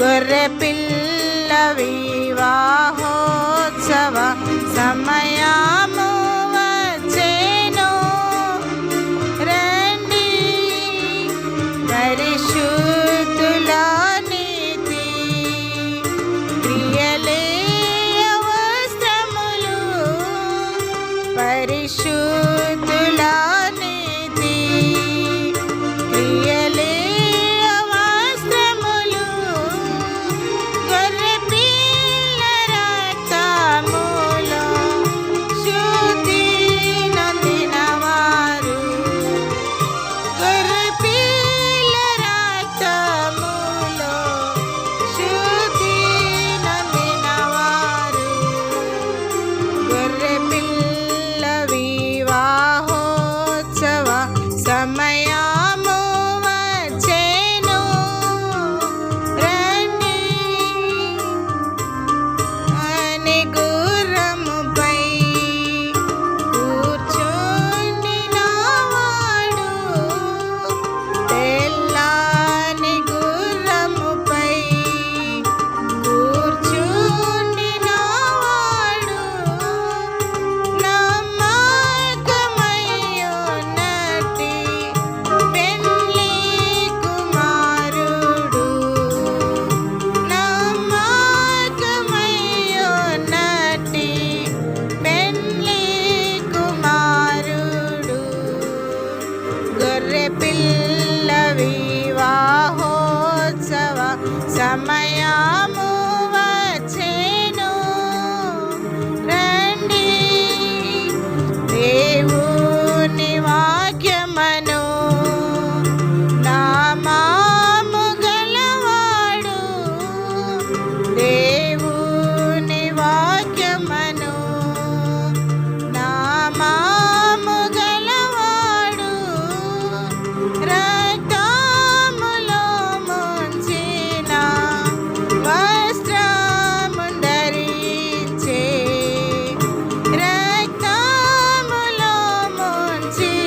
గొర్రె పిల్ల వివాహోత్సవ సమయ I'm my own. to